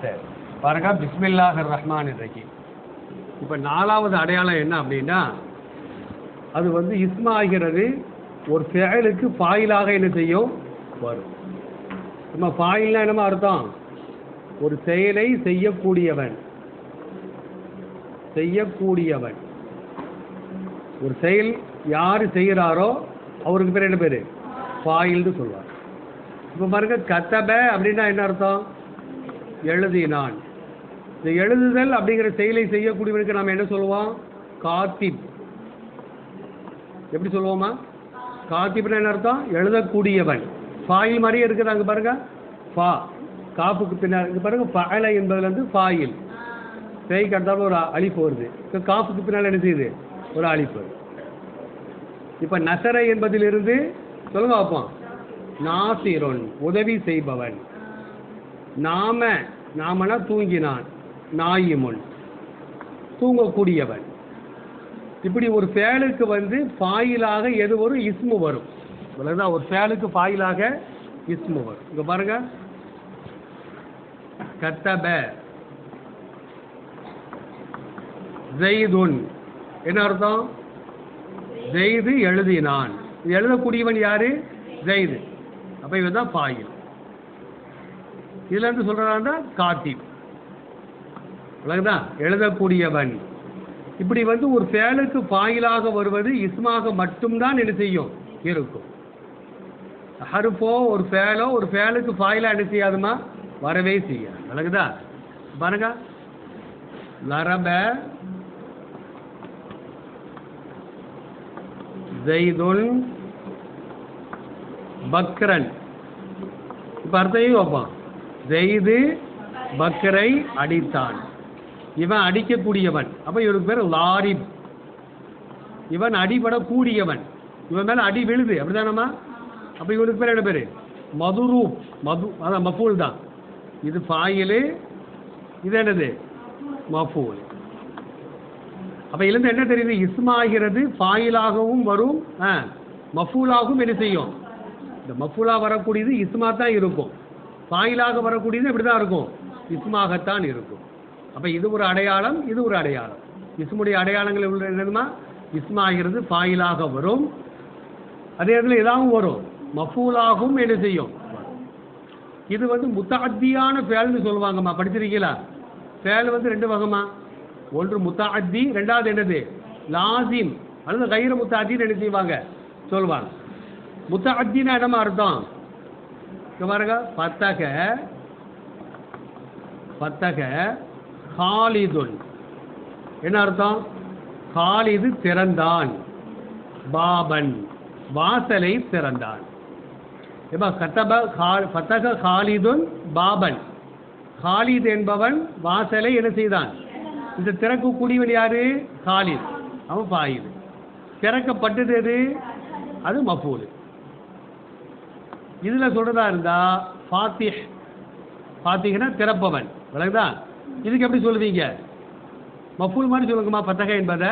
சரி. பாருங்க பிஸ்மில்லாஹர் ரஹ்மான் ரஹீம் இப்போ நாலாவது அடையாளம் என்ன அப்படின்னா அது வந்து இஸ்மா ஆகிறது ஒரு செயலுக்கு ஃபாயிலாக என்ன செய்யும்? வரும். நம்ம ஃபாயில்னா என்னமா அர்த்தம்? ஒரு செயலை செய்யக்கூடியவன். செய்யக்கூடியவன். ஒரு செயல் யார் செய்கிறாரோ அவருக்கு பேர் என்ன பேர்? ஃபாயில்னு சொல்லுவார் இப்போ பாருங்க கத்தப அப்படின்னா என்ன அர்த்தம்? எழுதினான். இந்த எழுதுதல் அப்படிங்கிற செயலை செய்யக்கூடியவனுக்கு நாம் என்ன சொல்லுவோம்? காத்திப். எப்படி சொல்லுவோமா? காத்திப்னா என்ன அர்த்தம்? எழுதக்கூடியவன். ஃபாயில் மாதிரியே இருக்குது அங்கே பாருங்க. ஃபா. காப்புக்கு பின்னால் இங்கே பாருங்க ஃபஅல என்பதுலேருந்து ஃபாயில். பேய்க்கு அடுத்தாலும் ஒரு அழிப்பு வருது. இப்போ காப்புக்கு பின்னால் என்ன செய்யுது? ஒரு அழிப்பு இப்போ நசரை என்பதிலிருந்து சொல்லுங்க பார்ப்போம். நாசிரோன் உதவி செய்பவன். நாம நாமனா தூங்கினான் நாயி முன் தூங்கக்கூடியவன். இப்படி ஒரு ஃபேலுக்கு வந்து ஃபாயிலாக எது வரும்? இஸ்மு வரும். இவ்வளவுதான் ஒரு ஃபேலுக்கு ஃபாயிலாக இஸ்மு வரும். இங்க பாருங்க. கத்தப. ஜெய்துன். என்ன அர்த்தம்? ஜெய்து எழுதினான். எழுதக்கூடியவன் யாரு? ஜெய்து. அப்ப இவன் தான் பாயில். இதுல இருந்து சொல்றதா காத்திப் எழுதக்கூடியவன். இப்படி வந்து ஒரு ஃபேலுக்கு ஃபாயிலாக வருவது இஸ்மாக மட்டும்தான் என்ன செய்யும்? இருக்கும். ஹருப்போ ஒரு ஃபேலோ ஒரு ஃபேலுக்கு ஃபாயிலாக என்ன செய்யாதுமா? வரவே செய்யாது. விளங்குதா பாருங்க. லரப ஜெய்துன் பக்ரன். இப்போ அர்த்தையும் வைப்பான் ஜெய்து பக்கரை அடித்தான். இவன் அடிக்கக்கூடியவன். அப்போ இவனுக்கு பேர் லாரிப் இவன் அடிபடக்கூடியவன். இவன் மேலே அடி விழுது. அப்படிதானம்மா? அப்போ இவனுக்கு பேர் என்ன பேர்? மதுரூப் மது அதான் மஃபூல் தான். இது ஃபாயிலு இது என்னது? மஃபூல். அப்போ இதுல என்ன தெரியுது? இஸ்மாகிறது ஃபாயிலாகவும் வரும் ஆ, மஃபூலாகவும் என்ன செய்யும்? இந்த மஃபூலாக வரக்கூடியது இஸ்மா தான் இருக்கும். ஃபாயிலாக வரக்கூடியது இப்படி தான் இருக்கும். இஸ்மாகத்தான் இருக்கும். அப்போ இது ஒரு அடையாளம் இது ஒரு அடையாளம். இஸ்முடைய அடையாளங்கள் உள்ள என்னதுமா? இஸ்மாகிறது ஃபாயிலாக வரும். அதே இடத்துல இதாகவும் வரும். மஃபூலாகவும் என்ன செய்யும்? இது வந்து முத்தாத்தியான ஃபேல்னு சொல்லுவாங்கம்மா. படிச்சிருக்கீங்களா? ஃபேல் வந்து ரெண்டு வகைமா ஒன்று முத்தாத்தி ரெண்டாவது என்னது? லாசிம். அல்லது கயிறு முத்தாத்தின்னு என்ன செய்வாங்க? சொல்லுவாங்க. முத்தாத்தினா இடமா அர்த்தம்? பாருங்க பத்தக பத்தக காலிதுன். என்ன அர்த்தம்? காலிது திறந்தான். பாபன் வாசலை திறந்தான். எப்ப கத்தப கா- பத்தக காலிதுன் பாபன். காலித் என்பவன் வாசலை என்ன செய்தான்? இந்த திறக்கக்கூடியவன் யாரு? காலித். அவன் பாயுது. திறக்கப்பட்டது எது? அது மஃபூல். இதில் சொல்கிறதா இருந்தால் ஃபாத்திஹ். ஃபாத்திஹ்னா திறப்பவன். விளக்குதா இதுக்கு எப்படி சொல்லுவீங்க? மஃபூல் மாதிரி சொல்லுங்கம்மா பத்தகை என்பதை.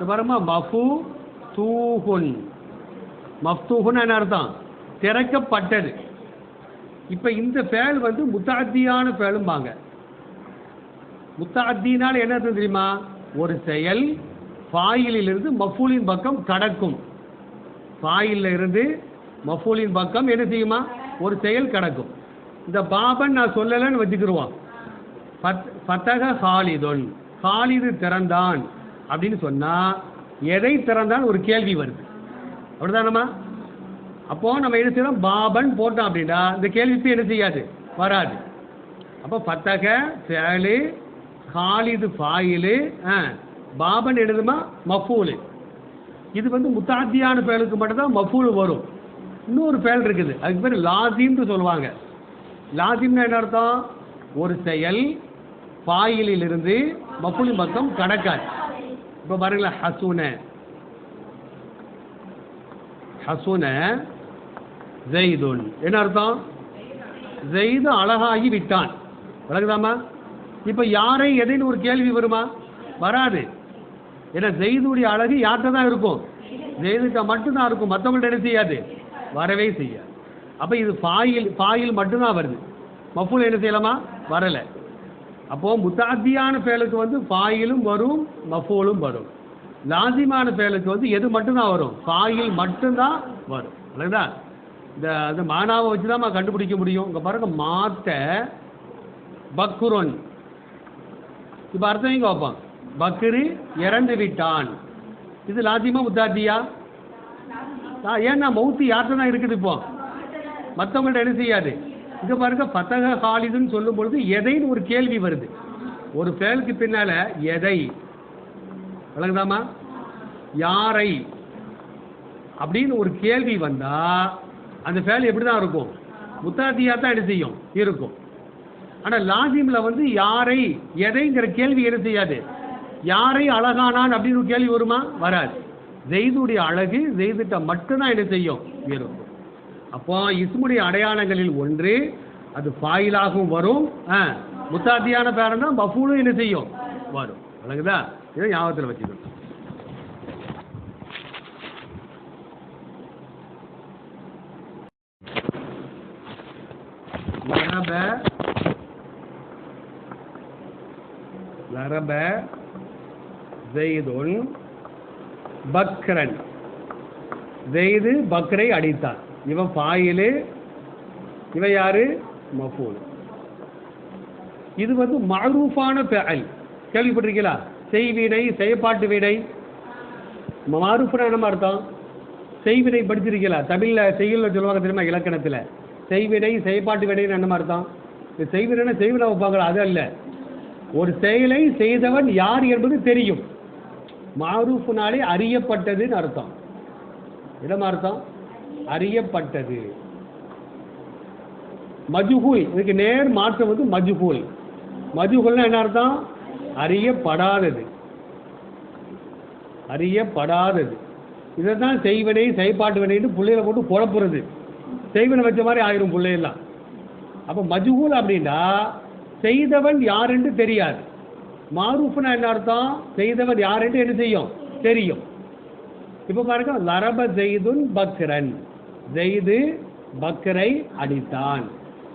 இங்க பாருமா மஃபு தூஹுன். மஃப்தூஹுன்னு என்ன அர்த்தம்? திறக்கப்பட்டது. இப்போ இந்த ஃபேல் வந்து முத்தாத்தியான ஃபேலும்பாங்க. முத்தாத்தினால் என்ன அர்த்தம் தெரியுமா? ஒரு செயல் ஃபாயிலிருந்து மஃபூலின் பக்கம் கடக்கும். ஃபாயிலில் இருந்து மஃபூலின் பக்கம் என்ன செய்யுமா? ஒரு செயல் கிடக்கும். இந்த பாபன் நான் சொல்லலைன்னு வச்சுக்கிடுவான் பத் பத்தக ஹாலிதொன். ஹாலிது திறந்தான். அப்படின்னு சொன்னால் எதை திறந்தான் ஒரு கேள்வி வருது. அப்படிதானம்மா அப்போ நம்ம என்ன செய்யறோம் பாபன் போட்டோம் அப்படின்னா இந்த கேள்விக்கு என்ன செய்யாது? வராது. அப்போ பத்தக சேலு ஹாலிது ஃபாயிலு ஆ, பாபன் எழுதுமா? மஃபூலு. இது வந்து முத்தாத்தியான ஃபேலுக்கு மட்டும்தான் மஃபூல் வரும். இன்னொரு ஃபேல் இருக்குது. அதுக்கு பேர் லாசிம்னு சொல்லுவாங்க. லாசிம்னா என்ன அர்த்தம்? ஒரு செயல் பாயிலிருந்து இருந்து பக்கம் கடக்காது. இப்போ பாருங்களேன் ஹசூன. ஹசூன ஜெய்துன். என்ன அர்த்தம்? ஜெய்து அழகாகி விட்டான். விளக்குதாமா இப்போ யாரை எதைன்னு ஒரு கேள்வி வருமா? வராது. ஏன்னா ஜெய்துடைய அழகு யார்கிட்ட தான் இருக்கும்? ஜெய்துட்ட மட்டும்தான் இருக்கும். மற்றவங்கள்ட்ட என்ன செய்யாது? வரவே செய்யாது. அப்போ இது ஃபாயில் ஃபாயில் மட்டும்தான் வருது. மஃபூல் என்ன செய்யலாமா? வரலை. அப்போது முத்தாத்தியான ஃபேலுக்கு வந்து ஃபாயிலும் வரும் மஃபூலும் வரும். லாசிமான ஃபேலுக்கு வந்து எது மட்டும்தான் வரும்? ஃபாயில் மட்டும்தான் வரும். இல்லைங்களா? இந்த அந்த மானாவை வச்சு தான் கண்டுபிடிக்க முடியும். இங்கே பாருங்க மாத்த பக்குரொன் இப்போ அர்த்தம் இங்கே வைப்பான் பக்ரு இறந்து விட்டான் இது லாசிமா முத்தாத்தியா? ஆ, ஏன்னா மௌத்து யார்கிட்ட தான் இருக்குது இப்போ? மற்றவங்கள்ட்ட என்ன செய்யாது? இங்க பாருங்க பத்தக ஹாலிதுன்னு சொல்லும் பொழுது எதைன்னு ஒரு கேள்வி வருது. ஒரு ஃபேலுக்கு பின்னால எதை? விளங்குதாமா? யாரை? அப்படின்னு ஒரு கேள்வி வந்தா அந்த ஃபேல் எப்படி தான் இருக்கும்? முத்தாத்தியா தான் என்ன செய்யும்? இருக்கும். ஆனா லாசிம்ல வந்து யாரை எதைங்கிற கேள்வி என்ன செய்யாது? யாரை அழகானான் அப்படின்னு ஒரு கேள்வி வருமா? வராது. ஜெய்துடைய அழகு ஜெய்துட்ட மட்டும்தான் என்ன செய்யும்? இருக்கும் அப்போ இஸ்முடைய அடையாளங்களில் ஒன்று அது ஃபாயிலாகவும் வரும். ஆ, முத்தாத்தியான பேரன் தான் என்ன செய்யும்? வரும். விளங்குதா இதை ஞாபகத்தில் வச்சுக்கணும். லரப லரப ஜெய்துன் பக்ரன். செய்து பக்ரை அடித்தான். இவன் பாயிலு இவன் யாரு? மஃபூல். இது வந்து மஅரூஃபான பெயல் கேள்விப்பட்டிருக்கீங்களா? செய்வினை செயற்பாட்டு வினை. மாரூஃப்னா என்ன அர்த்தம்? செய்வினை படிச்சிருக்கீங்களா? தமிழில் செய்யுள்ள சொல்லுவாங்க தெரியுமா இலக்கணத்தில்? செய்வினை செயற்பாட்டு வினைன்னு என்ன அர்த்தம்? இந்த செய்வினை செய்வினை வைப்பாங்களா அது அல்ல. ஒரு செயலை செய்தவன் யார் என்பது தெரியும். மாரூஃப்னாலே அறியப்பட்டதுன்னு அர்த்தம். என்ன அர்த்தம்? அறியப்பட்டது. மஜுகுல் இதுக்கு நேர் மாற்றம் வந்து மஜுகுல் மஜுகுல்னா என்ன அர்த்தம்? அறியப்படாதது. அறியப்படாதது. இதை தான் செய்வனை செயற்பாட்டு வினைன்னு பிள்ளைகளை போட்டு குழப்புறது செய்வனை வச்ச மாதிரி ஆயிரும் பிள்ளையெல்லாம். அப்போ மஜுகுல் அப்படின்னா செய்தவன் யாருன்னு தெரியாது. மாரூஃப்னா என்ன அர்த்தம்? செய்தவர் யாருன்னு என்ன செய்யும்? தெரியும். இப்போ பாருங்க லரப ஜெய்துன் பக்ரன். ஜெய்து பக்ரை அடித்தான்.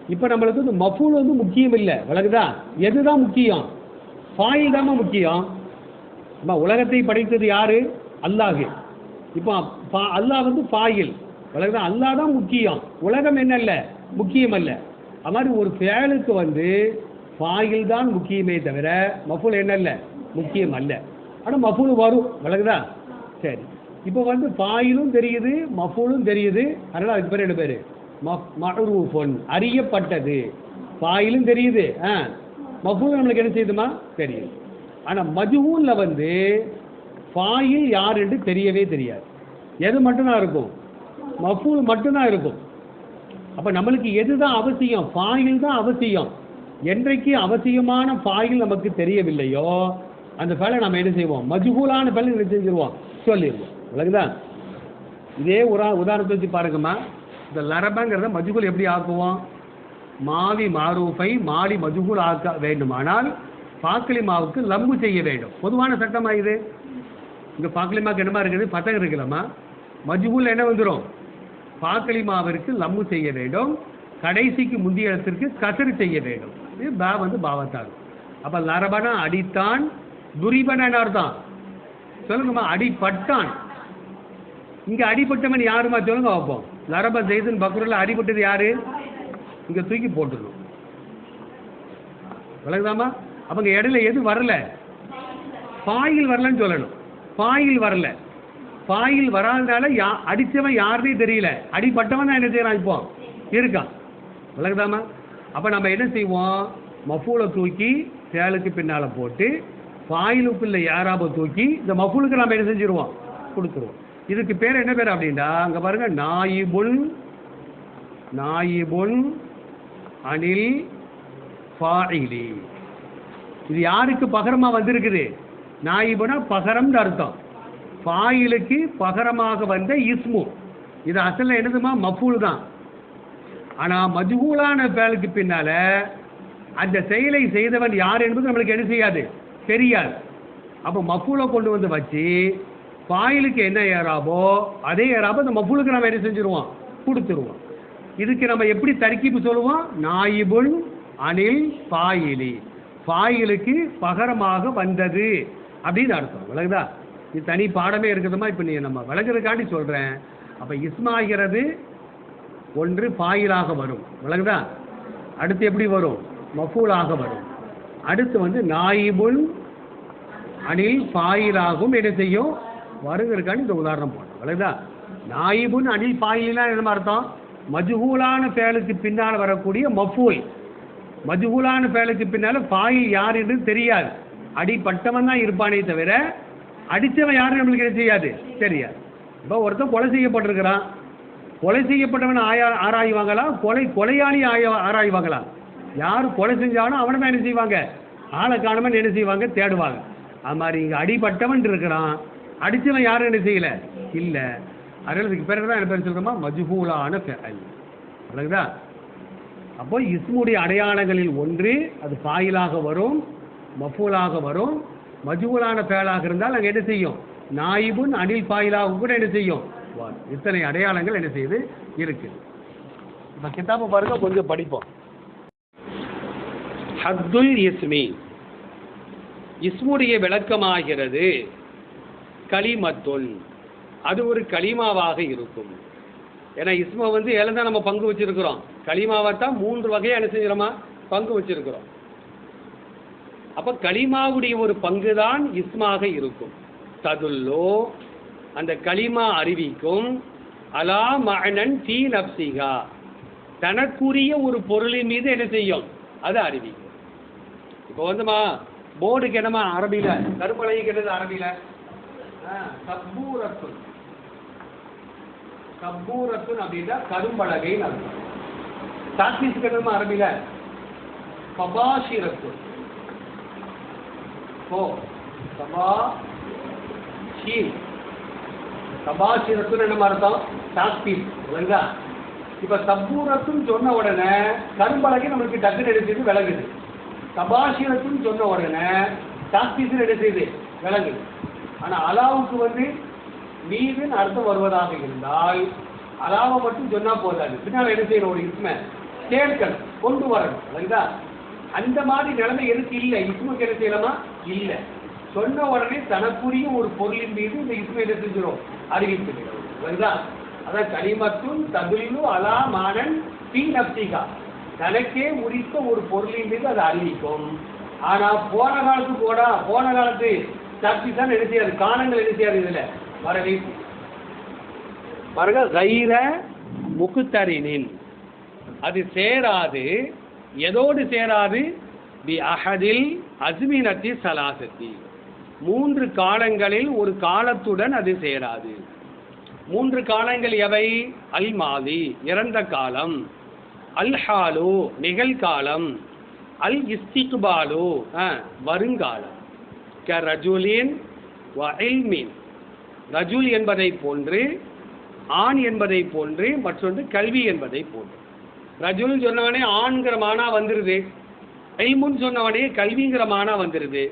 இப்போ நம்மளுக்கு வந்து மஃபூல் வந்து முக்கியம் இல்லை. விளக்குதா? எதுதான் முக்கியம்? ஃபாயில் தாம்மா முக்கியம். நம்ம உலகத்தை படைத்தது யாரு? அல்லாஹ். இப்போ அல்லாஹ் வந்து ஃபாயில். விளக்குதா? அல்லாஹ் தான் முக்கியம். உலகம் என்னல்ல முக்கியம் அல்ல. அது மாதிரி ஒரு ஃபேலுக்கு வந்து ஃபாயில் தான் முக்கியமே தவிர மஃபூல் என்னல்ல முக்கியம் அல்ல. ஆனால் மஃபூல் வரும். விளக்குதா சரி. இப்போ வந்து ஃபாயிலும் தெரியுது மஃபூலும் தெரியுது. அதனால் அதுக்கு பேர் என்ன பேர்? மஹ்ரூஃபுன். அறியப்பட்டது. ஃபாயிலும் தெரியுது. ஆ. மஃபூல் நம்மளுக்கு என்ன செய்யுதுமா? தெரியுது ஆனால் மஜ்ஹூலில் வந்து ஃபாயில் யார் என்று தெரியவே தெரியாது. எது மட்டும்தான் இருக்கும்? மஃபூல் மட்டும்தான் இருக்கும். அப்போ நம்மளுக்கு எது தான் அவசியம்? ஃபாயில் தான் அவசியம். என்றைக்கு அவசியமான ஃபாயில் நமக்கு தெரியவில்லையோ அந்த ஃபேலை நம்ம என்ன செய்வோம்? மஜ்ஹூலான ஃபேலை என்ன செஞ்சிருவோம்? சொல்லிடுவோம் விளக்குதா இதே உரா உதாரணத்தை வச்சு பாருங்கம்மா. இந்த லரபங்கிறத மஜ்ஹூல் எப்படி ஆக்குவோம்? மாவி மாரூஃபை மாலி மஜ்ஹூல் ஆக்க வேண்டுமானால் பாக்களி மாவுக்கு லம்பு செய்ய வேண்டும். பொதுவான சட்டமாக இது? இங்கே பாக்கலிமாவுக்கு என்னமா இருக்குது? பத்தகம் இருக்குல்லம்மா. மஜ்ஹூல் என்ன வந்துடும் பாக்களி மாவிற்கு செய்ய வேண்டும். கடைசிக்கு முந்தைய இடத்திற்கு கசரு செய்ய வேண்டும். இது பா வந்து பாவத்தால் அப்ப லரபனா அடித்தான் துரிபன அர்த்தம் சொல்லுங்கம்மா அடிபட்டான் இங்க அடிபட்டவன் யாருமா சொல்லுங்க வைப்போம் லரப ஜெய்தன் பக்ருல்ல அடிபட்டது யாரு? இங்க தூக்கி போட்டுடணும் விளங்குதாமா அவங்க இடையில எது வரல? பாயில் வரலன்னு சொல்லணும். பாயில் வரல. பாயில் வராதனால யா அடிச்சவன் யாருன்னே தெரியல. அடிப்பட்டவன் தான் என்ன செய்யறான் இப்போ? இருக்கான். விளக்குதாமா அப்போ நம்ம என்ன செய்வோம்? மஃபூலை தூக்கி சேலுக்கு பின்னால் போட்டு பாயிலுக்குள்ள யாராப தூக்கி இந்த மஃபூலுக்கு நம்ம என்ன செஞ்சிருவோம்? கொடுத்துருவோம். இதுக்கு பேர் என்ன பேர் அப்படின்னா அங்கே பாருங்க நாயிபுல் நாயிபுல் அனில் ஃபாயிலி. இது யாருக்கு பகரமாக வந்திருக்குது? நாயிபுனா பகரம்னு அர்த்தம். ஃபாயிலுக்கு பகரமாக வந்த இஸ்மு. இது அசலில் என்னதுமா? மஃபூல் தான். ஆனால் மஜ்ஹூலான பேலுக்கு பின்னால் அந்த செயலை செய்தவன் யார் என்பது நம்மளுக்கு என்ன செய்யாது? தெரியாது. அப்போ மஃபூலை கொண்டு வந்து வச்சு பாயிலுக்கு என்ன ஏறாபோ அதே ஏறாபோ அந்த மஃபூலுக்கு நம்ம என்ன செஞ்சுருவோம்? கொடுத்துருவோம். இதுக்கு நம்ம எப்படி தர்க்கீப்பு சொல்லுவோம்? நாயிபுல் அணில் பாயிலி. பாயிலுக்கு பகரமாக வந்தது அப்படின்னு அர்த்தம். விளங்குதா? இது தனி பாடமே இருக்குதுமா இப்போ நீ நம்ம விளங்குறதுக்காண்டி சொல்கிறேன் அப்போ இஸ்மாகிறது ஒன்று பாயிலாக வரும். விளங்குதா? அடுத்து எப்படி வரும்? மஃபூலாக வரும். அடுத்து வந்து நாயிபுன் அணில் பாயிலாகும். என்ன செய்யும்? வருங்கிறதுக்காண்டி இந்த உதாரணம் போடணும். விளங்குதா? நாயிபுன் அணில் பாயிலாம் என்ன அர்த்தம்? மஜ்ஹூலான பேலுக்கு பின்னால் வரக்கூடிய மஃபூல். மஜ்ஹூலான பேலுக்கு பின்னால் பாயில் யார் என்று தெரியாது. அடிப்பட்டவன் தான் இருப்பானே தவிர அடித்தவன் யாரும் நம்மளுக்கு என்ன செய்யாது? தெரியாது. இப்போ ஒருத்தன் கொலை செய்யப்பட்டிருக்கிறான். கொலை செய்யப்பட்டவன் ஆயா ஆராய்வாங்களா? கொலை கொலையாளி ஆய ஆராய்வாங்களா? யார் கொலை செஞ்சாலும் அவனை தான் என்ன செய்வாங்க? ஆளை காணாமல் என்ன செய்வாங்க? தேடுவாங்க. அது மாதிரி இங்கே அடிபட்டவன் இருக்கிறான். அடித்தவன் யாரும் என்ன செய்யலை? இல்லை. அதனால இதுக்கு பேர் தான் என்ன பேர் சொல்கிறோமா மஜ்ஹூலான ஃபெல் அழகுதா? அப்போ இஸ்முடைய அடையாளங்களில் ஒன்று அது பாயிலாக வரும் மஃபூலாக வரும். மஜ்ஹூலான ஃபேலாக இருந்தால் அங்கே என்ன செய்யும்? நாயிபுன் அணில் பாயிலாக கூட என்ன செய்யும்? வார் இத்தனை அடையாளங்கள் என்ன செய்யுது இருக்கு இப்போ கிதாபு பாருங்க கொஞ்சம் படிப்போம். ஹத்துல் இஸ்மி. இஸ்முடைய விளக்கமாகிறது கலிமத்துன் அது ஒரு கலிமாவாக இருக்கும். ஏன்னா இஸ்ம வந்து ஏழை தான் நம்ம பங்கு வச்சிருக்கிறோம். கலிமாவை தான் மூன்று வகையாக என்ன செஞ்சிடமா பங்கு வச்சிருக்கிறோம். அப்போ கலிமாவுடைய ஒரு பங்கு தான் இஸ்மாக இருக்கும். ததுல்லோ அந்த கலிமா அறிவிக்கும் அலா மகனன் தீ நப்சிகா தனக்குரிய ஒரு பொருளின் மீது என்ன செய்யும்? அது அறிவிக்கும். இப்போ வந்துமா போர்டு கிடமா அரபியில? கருப்பலகை கிட்டது அரபியில? ஆ, சப்பூரத்துன் சப்பூரத்துன் அப்படின்னா கரும்பலகைன்னு அர்த்தம். சாக்பீஸ்க்கு கிடமா அரபியில? பபாஷிரத்துன் ஓ கபா ஷீர் சபாஷிரத்துன்னு என்ன அர்த்தம் சாக்பீஸ் இல்லைங்களா? இப்போ சப்பூரத்துன்னு சொன்ன உடனே கரும்பலகை நம்மளுக்கு டக்குன்னு எடுத்துட்டு விளங்குது. சபாஷிரத்துன்னு சொன்ன உடனே சாக்பீஸ்னு என்ன செய்யுது? விளங்குது. ஆனால் அலாவுக்கு வந்து மீதுன்னு அர்த்தம் வருவதாக இருந்தால் அலாவை மட்டும் சொன்னா போதாது. பின்னால் என்ன செய்யணும்? ஒரு இஸ்மை சேர்க்கணும் கொண்டு வரணும் இல்லைங்களா? அந்த மாதிரி நிலைமை எதுக்கு இல்லை. இஸ்முக்கு என்ன செய்யலாமா? இல்லை. சொன்ன உடனே தனக்குரிய ஒரு பொருளின் மீது இந்த இஸ்மை என்ன செஞ்சிடும் அறிவித்துக்கிறோம் இல்லைங்களா அதான் கனிமத்தும் தகுலு அலா மானன் பி நப்திகா தனக்கே உரித்த ஒரு பொருளின் மீது அது அறிவிக்கும். ஆனா போன காலத்து போடா போன காலத்து சக்தி தான் என்ன செய்யாது? காணங்கள் என்ன செய்யாது இதுல? வரவே பாருங்க கைர முகுத்தரினின் அது சேராது எதோடு சேராது? பி அஹதில் அஸ்மினத்தி சலாசத்தி. மூன்று காலங்களில் ஒரு காலத்துடன் அது சேராது. மூன்று காலங்கள் எவை? அல் மாதி இறந்த காலம். அல் ஹாலு நிகழ்காலம். அல் இஸ்திக்பாலு ஆ, வருங்காலம். க ரஜுலின் வ ரஜுல் என்பதை போன்று ஆண் என்பதை போன்று மற்றொன்று கல்வி என்பதை போன்று. ரஜுல் சொன்னவனே ஆண்கிற மானா வந்துருது. இல்முன்னு சொன்னவனே கல்விங்கிற மானா வந்துருது.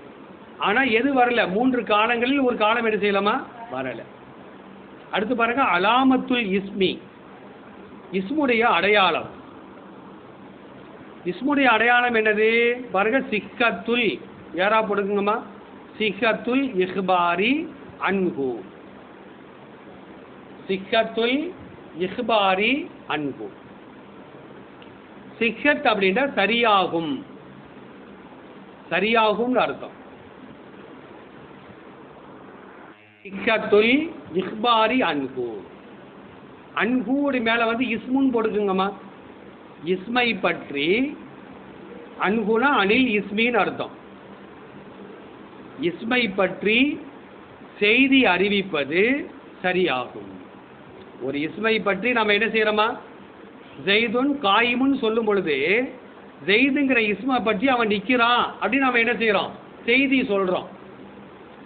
ஆனா எது வரல? மூன்று காலங்களில் ஒரு காலம் என்ன செய்யலாமா? வரல. அடுத்து பாருங்க அலாமத்துல் இஸ்மி. இஸ்முடைய அடையாளம். இஸ்முடைய அடையாளம் என்னது? பாருங்க சிக்கத்துல். யாரா போடுங்கம்மா சிக்கத்துல் இஹ்பாரி அன்பு சிக்கத்துல் இஹ்பாரி அன்பு சிக்கத் அப்படின்னா சரியாகும். சரியாகும்னு அர்த்தம். சிக்கத்துல் இஹ்பாரி அன்ஹு. அன்ஹூடி மேல வந்து இஸ்முன்னு போட்டுக்குங்கம்மா. இஸ்மை பற்றி அன்ஹுனா அனில் இஸ்மின்னு அர்த்தம். இஸ்மை பற்றி செய்தி அறிவிப்பது சரியாகும். ஒரு இஸ்மை பற்றி நம்ம என்ன செய்யறோமா? ஜெய்துன் காயிமுன்னு சொல்லும் பொழுது ஜெய்துங்கிற இஸ்மை பற்றி அவன் நிற்கிறான் அப்படின்னு நம்ம என்ன செய்கிறோம் செய்தி சொல்கிறோம்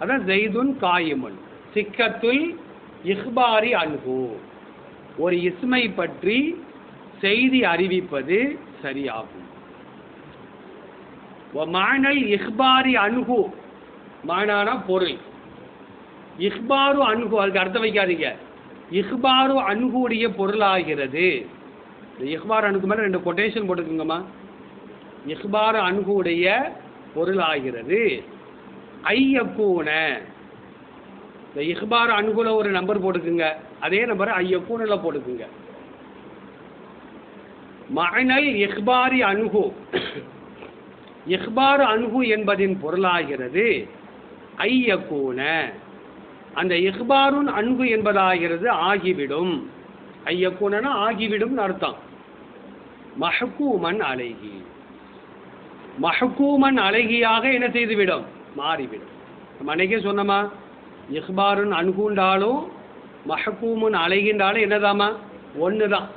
அதான் ஜெய்துன் காயிமுன். சிக்கத்துல் இஹ்பாரி அன்ஹு. ஒரு இஸ்மை பற்றி செய்தி அறிவிப்பது சரியாகும். மானல் இஹ்பாரி அணுகு மானான பொருள். இஹ்பாரு அணுகு அதுக்கு அர்த்தம் வைக்காதீங்க. இஹ்பாரு அணுகுடைய பொருளாகிறது. இஹ்பார் அணுகு மேலே ரெண்டு கொட்டேஷன் போட்டுக்குங்கம்மா இஹ்பார் அணுகுடைய பொருளாகிறது. ஐயக்கூன. இந்த இஹ்பார் அனுகூல ஒரு நம்பர் போட்டுக்குங்க. அதே நம்பரை ஐயக்கூனில் போட்டுக்குங்க. மகனல் இஹ்பாரி அணுகு இஹ்பார் அணுகு என்பதின் பொருளாகிறது. ஐயக்கூன அந்த இஹ்பாருன் அன்கு என்பதாகிறது ஆகிவிடும். ஐயக்கூனனா ஆகிவிடும் அர்த்தம். மஹக்கூமன் அழகி மஹக்கூமன் அழகியாக என்ன செய்துவிடும்? மாறிவிடும். நம்ம அன்னைக்கே சொன்னோமா? இஹ்பாருன் அணுகுண்டாலும் மஹக்கூமுன் அலைகின்றாலும் என்னதாமா ஒன்று தான்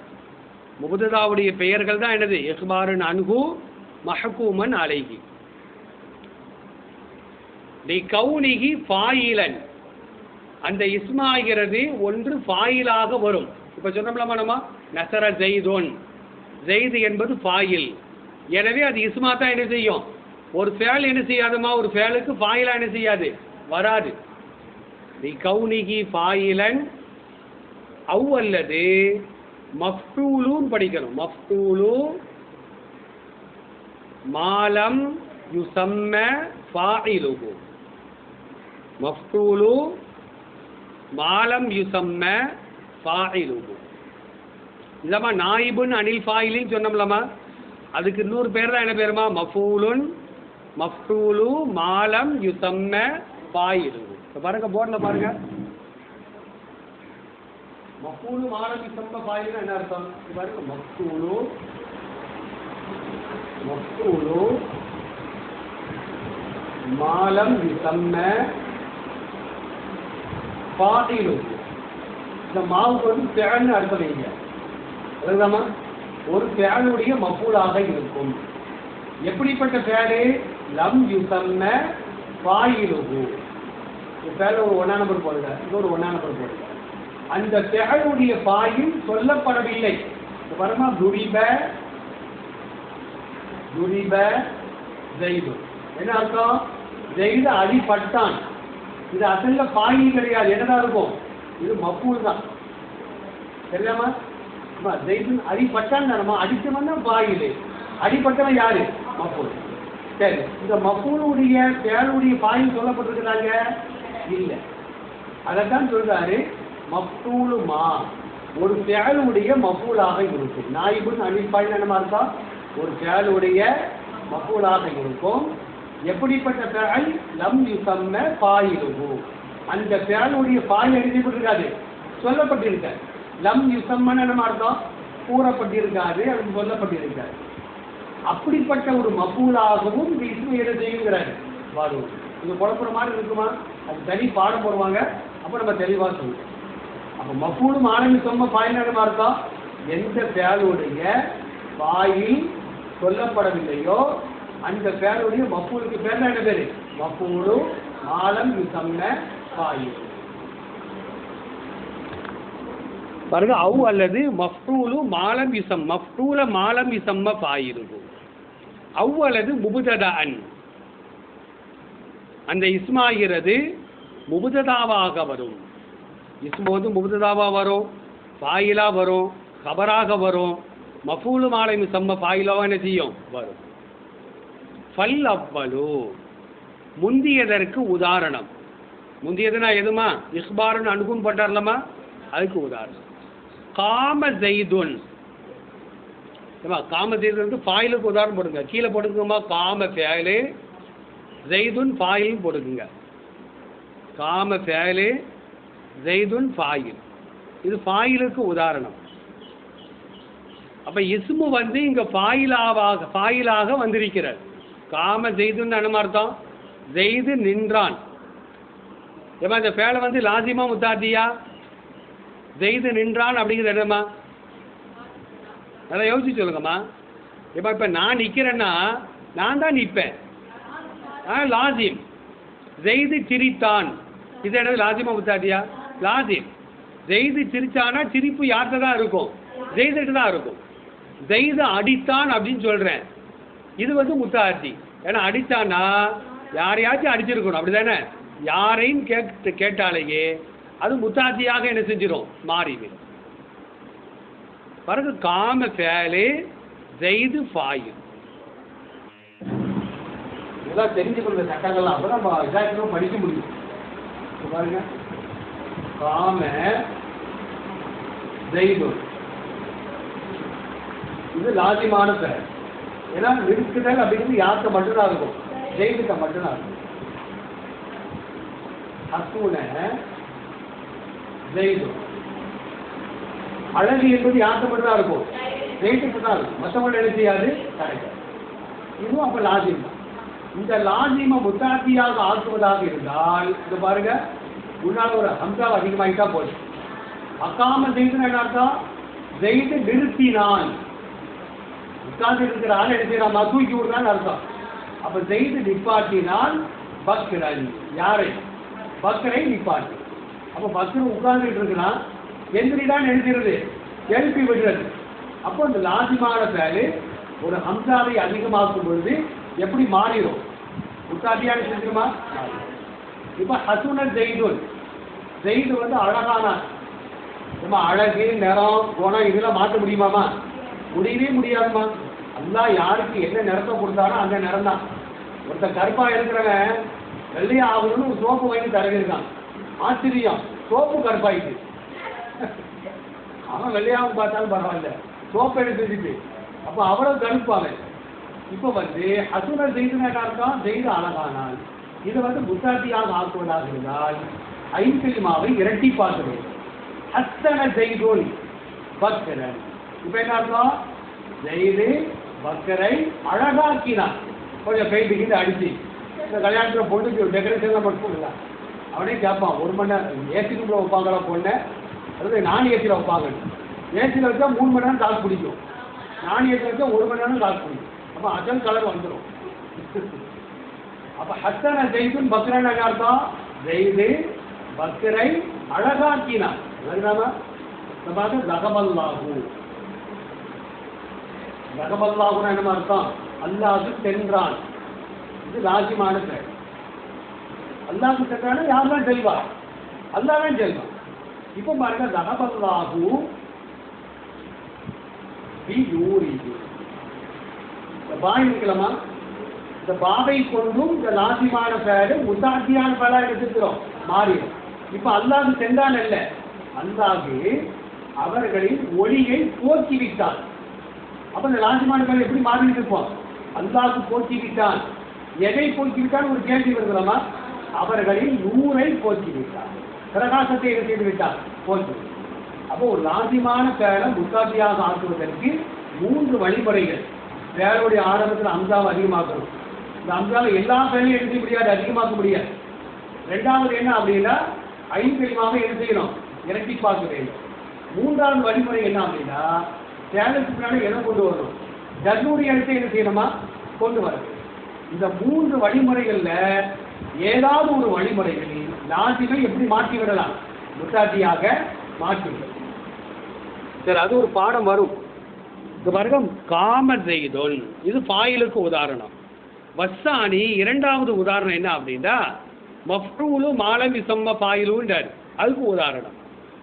முபுததாவுடைய பெயர்கள் தான் என்னது? இஹ்பாருன் அணுகு மஹக்கூமன் அலைகி. தி கவுனிகி ஃபாயிலன். அந்த இஸ்மாகிறது ஒன்று ஃபாயிலாக வரும். இப்போ சொன்னோம்லாமா நம்ம நசர ஜெய்தோன். ஜெய்து என்பது ஃபாயில். எனவே அது இஸ்மா தான் என்ன செய்யும்? ஒரு ஃபேல் என்ன செய்யாதுமா? ஒரு ஃபேலுக்கு ஃபாயிலாக என்ன செய்யாது? வராது. கவுனிகி ஃபாயிலன் அவ் அல்லது மஃப்டூலுன்னு படிக்கணும். மஃப்டூலு மாலம் யுசம்ம ஃபாயிலுகு மஃப்டூலு மாலம் யுசம்ம ஃபாயிலுகு இதாம்மா நாயிபுன் அனில் ஃபாயிலின்னு சொன்னோம்லம்மா. அதுக்கு இன்னொரு பேர் தான் என்ன பேருமா? மஃபூலுன். மஃப்டூலு மாலம் யுசம்ம ஃபாயிலுகு இப்போ பாருங்க போர்டில் பாருங்க. மக்கூலு மாலம் சம்ப என்ன அர்த்தம்? இது பாருங்க மக்கூலு மக்கூலு மாலம் விசம்ம ஃபாயிலுகு இந்த மாவுக்கு வந்து ஃபேன்னு அர்த்தம் வைங்க அதுதாமா ஒரு ஃபேனுடைய மக்கூலாக இருக்கும். எப்படிப்பட்ட பேனு லம் யுசம்ம பாயிலுகு. இந்த ஒரு ஒன்றா நம்பர் போடுங்க. இன்னொரு ஒன்றா நம்பர் போடுங்க அந்த ஃபேனுடைய பாயும் சொல்லப்படவில்லை. பரமா துரிப துரிப ஜெய்து என்ன அர்த்தம்? ஜெய்து அடிபட்டான். இது அசல்ல பாயி கிடையாது. என்னதான் இருக்கும்? இது மப்பூல் தான். தெரியாமா அம்மா அடிபட்டான் தானம்மா? அடிச்சவன் தான் பாயில் அடிபட்டவன் யாரு? மப்பூல் சரி இந்த மப்பூலுடைய பேருடைய பாயும் சொல்லப்பட்டிருக்கிறாங்க. இல்லை. அதைத்தான் சொல்றாரு மப்பூலுமா ஒரு செயலுடைய மப்பூலாக இருக்கும். நாயிபுன் அடிப்பாயில் என்னமா இருக்கா ஒரு செயலுடைய மப்பூலாக இருக்கும். எப்படிப்பட்ட பேல் லம் யுசம்ம பாயிலுகு அந்த பேருடைய பாய் எழுதிப்பட்டிருக்காது சொல்லப்பட்டிருக்க லம் யுசம்மன்னு நம்ம அர்த்தம்? கூறப்பட்டிருக்காது அது சொல்லப்பட்டிருக்காரு. அப்படிப்பட்ட ஒரு மப்பூலாகவும் விஷ்ணு எழுதுங்கிறார் என்ன கொஞ்சம் வரும் குழப்புற மாதிரி இருக்குமா? அது தனி பாடம் போடுவாங்க. அப்போ நம்ம தெளிவாக சொல்லுவோம் அப்போ மப்பூலும் ஆரம்பி சொம்ம பாயில் இருக்கா எந்த பேருடைய வாயில் சொல்லப்படவில்லையோ அந்த பேருடைய மப்பூலுக்கு பேர் என்ன? பேர்? மப்பூலு ஆலம் சொன்ன பாயில் பாருங்க அவு அல்லது மஃப்டூலு மாலம் இசம் மஃப்டூல மாலம் இசம்ம பாயிருக்கும் அவு அல்லது முபுதத அன் அந்த இஸ்மாகிறது முபுததாவாக வரும். இஸ்மு வந்து முபுததாவாக வரும் ஃபாயிலாக வரும் கபராக வரும் மஃபூலு மாலை சம்ம ஃபாயிலாக என்ன செய்யும்? வரும். ஃபல் அவ்வளு முந்தியதற்கு உதாரணம். முந்தியதுனா எதுமா? இஸ்பாருன்னு அனுகும் பண்றார்லமா அதுக்கு உதாரணம். காம ஜெய்துன். ஏம்மா காம ஜெய்து வந்து ஃபாயிலுக்கு உதாரணம் போடுங்க. கீழே போடுங்கம்மா காம ஃபேலு ஜெய்துன் ஃபாயில் போட்டுக்குங்க. காம ஃபேலு ஜெய்துன் ஃபாயில். இது ஃபாயிலுக்கு உதாரணம். அப்போ இஸ்மு வந்து இங்கே ஃபாயிலாவாக ஃபாயிலாக வந்திருக்கிறது காம ஜெய்துன்னு என்ன அர்த்தம்? ஜெய்து நின்றான். ஏமா இந்த ஃபேலை வந்து லாசிமா முத்தாத்தியா? ஜெய்து நின்றான் அப்படிங்கிறது என்னம்மா? நல்லா யோசிச்சு சொல்லுங்கம்மா. இப்போ இப்போ நான் நிற்கிறேன்னா நான் தான் நிற்பேன் ஆ லாசிம் ஜெய்து சிரித்தான். இது என்னது லாசிமா முத்தாத்தியா லாசிம் ஜெய்து சிரிச்சானா சிரிப்பு யார்கிட்ட தான் இருக்கும்? ஜெய்துட்டு தான் இருக்கும். ஜெய்து அடித்தான் அப்படின்னு சொல்கிறேன் இது வந்து முத்தாத்தி. ஏன்னா அடித்தான்னா யாரையாச்சும் அடிச்சிருக்கணும். அப்படி தானே யாரையும் கேட்டு கேட்டாலேயே அது முத்தாத்தியாக என்ன செஞ்சிடும் மாறிவிடும். பிறகு காம ஃபேலு ஜெய்து ஃபாயில். இதெல்லாம் தெரிஞ்சுக்கொள்ள சட்டங்கள்லாம். அப்போ நம்ம விசாரிக்கணும் படிக்க முடியும். பாருங்க. காம தெய்வம். இது லாஜிமான பெயர். ஏன்னா நிறுத்துதல் அப்படிங்கிறது யாருக்கு மட்டும்தான் இருக்கும். ஜெயிலுக்கு மட்டும்தான் இருக்கும். ஹசூன ஜெயிது அழகு என்பது யாருக்கு மட்டும்தான் இருக்கும்? ஜெயிலுக்கு தான் இருக்கும். மற்றவங்க என்ன செய்யாது? கிடைக்காது இதுவும் அப்போ லாஜிம் தான். இந்த லாஜிமை முத்தாத்தியாக ஆக்குவதாக இருந்தால் இது பாருங்க முன்னால் ஒரு ஹம்சா அதிகமாகிட்டா போச்சு. அக்காம செய்துன்னு என்ன அர்த்தம்? நிறுத்தினான். உட்கார்ந்து இருக்கிற ஆள் என்ன தூக்கி விடுறான்னு அர்த்தம். அப்போ ஜெயிது நிப்பாட்டினால் பக்ரன். யாரை? பக்ரை நிப்பாட்டி. அப்போ பக்ரன் உட்கார்ந்துட்டு இருக்கிறான். எந்திரிதான் எழுதுறது எழுப்பி விடுறது. அப்போ இந்த லாஜிமான பேரு ஒரு ஹம்சாவை அதிகமாக்கும் பொழுது எப்படி மாறிடும்? உத்தாட்டியான செஞ்சிருமா இப்ப ஹசுனன் ஜெய்துன் ஜெயிது வந்து அழகான நம்ம அழகு நிறம் குணம் இதெல்லாம் மாற்ற முடியுமாமா? முடியவே முடியாதுமா. அல்லா யாருக்கு என்ன நிறத்தை கொடுத்தாரோ அந்த நிறம் தான். ஒருத்தன் கருப்பா இருக்கிறவன் வெள்ளையா ஆகணும்னு சோப்பு வாங்கி தரவிருக்கான் ஆச்சரியம். சோப்பு கருப்பாயிட்டு. அவன் வெள்ளையாவும் பார்த்தாலும் பரவாயில்ல. சோப்பு எடுத்து அப்போ அவ்வளவு கருப்பாவன் இப்போ வந்து அசுரர் செய்து இருக்கான் செய்து அழகானால். இது வந்து புத்தாட்டியாக ஆக்குவதாக இருந்தால் ஐங்கிலிமாவை இரட்டி பார்க்க வேண்டும் அத்தனை செய்தோல் பக்கரன் இப்போ என்ன அர்த்தம்? ஜெயிது பக்கரை அழகாக்கினான். கொஞ்சம் பெயிண்ட் கிட்ட அடிச்சு. இந்த கல்யாணத்தில் பொண்ணுக்கு டெக்கரேஷன்லாம் மட்டும் இல்லை அவனே கேட்பான் ஒரு மணி நேரம் ஏசி ரூமில் வைப்பாங்களா பொண்ணை. அதாவது நான் ஏசியில் வைப்பாங்க ஏசியில் வச்சா மூணு மணி நேரம் காசு பிடிக்கும். நான் ஏசியில் வச்சா ஒரு மணி நேரம் காசு பிடிக்கும். அப்போ அசல் கலர் வந்துடும் அப்போ ஹத்தன ஜெய்துன் பக்ரன் அர்த்தம் ஜெய்து பக்ரை அழகாக்கினான் அதுதானா இந்த பார்த்து லகபல்லாகு என்ன அர்த்தம்? அல்லாஹு சென்றான். இது ராஜ்யமான பெயர். அல்லாஹ் சென்றான யார் தான் செல்வா அல்லாஹ் செல்வான் இப்போ பாருங்க லகபல்லாகு பி இந்த பாய் இருக்கலாமா இந்த பாவை கொண்டும் இந்த லாசிமான பேரு முத்தாத்தியான பேரா எடுத்துக்கிறோம் மாறிடும். இப்ப அல்லாஹ் சென்றான் அல்ல. அல்லாஹு அவர்களின் ஒளியை போக்கி விட்டான் அப்ப இந்த லாசிமான பேர் எப்படி மாறிட்டு இருப்போம் அல்லாஹ் போக்கி விட்டான் எதை போக்கி விட்டான் ஒரு கேள்வி வருகிறோமா அவர்களின் நூறை போக்கி விட்டான் பிரகாசத்தை என்ன செய்து விட்டார் போக்கி அப்போ ஒரு லாசிமான பேரை முத்தாத்தியாக ஆக்குவதற்கு மூன்று வழிமுறைகள். வேலையுடைய ஆரம்பத்தில் அம்சாவை அதிகமாக்கணும். இந்த அம்சாவை எல்லா பேரையும் எழுத முடியாது அதிகமாக்க முடியாது. ரெண்டாவது என்ன அப்படின்னா ஐந்தெளிவாக என்ன செய்யணும்? இறக்கி பார்க்க வேண்டும். மூன்றாவது வழிமுறை என்ன அப்படின்னா சேலத்துக்கு பின்னாடி எதை கொண்டு வரணும். தன்னுடைய இடத்தை என்ன செய்யணுமா? கொண்டு வர இந்த மூன்று வழிமுறைகளில் ஏதாவது ஒரு வழிமுறைகளில் லாசிமை எப்படி மாற்றி விடலாம்? முத்தாட்டியாக மாற்றி விடலாம். சரி அது ஒரு பாடம் வரும். இது பாருங்க காம செய்தொல். இது பாயிலுக்கு உதாரணம். வஸ்ஸானி இரண்டாவது உதாரணம் என்ன அப்படின்னா மஃப்ரூலு மாலம் விசம்ம பாயிலுன்றார். அதுக்கு உதாரணம்.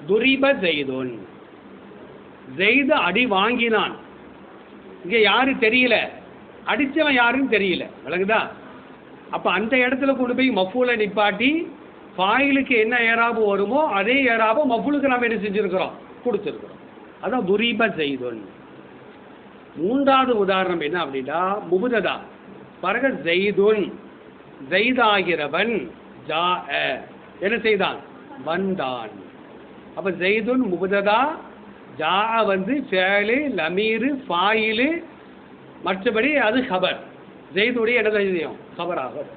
துரிப செய்தொன் ஜெய்து அடி வாங்கினான். இங்கே யாரு தெரியல? அடித்தவன் யாருன்னு தெரியல. விளங்குதா அப்போ அந்த இடத்துல கொண்டு போய் மஃபூலை நிப்பாட்டி ஃபாயிலுக்கு என்ன ஏறாபு வருமோ அதே ஏறாபு மஃபூலுக்கு நாம் என்ன செஞ்சுருக்கிறோம்? கொடுத்துருக்குறோம். அதான் துரீப செய்தொன் மூன்றாவது உதாரணம் என்ன அப்படின்னா முபுததா. பாருங்க ஜெய்துன். ஜெய்தாகிறவன் ஜா என்ன செய்தான்? வந்தான். அப்ப ஜெய்துன் முபுததா ஜா வந்து ஃபேலு லமீரு ஃபாயிலு மற்றபடி அது ஹபர். ஜெய்துடைய என்ன செய்யும்? ஹபராகும்.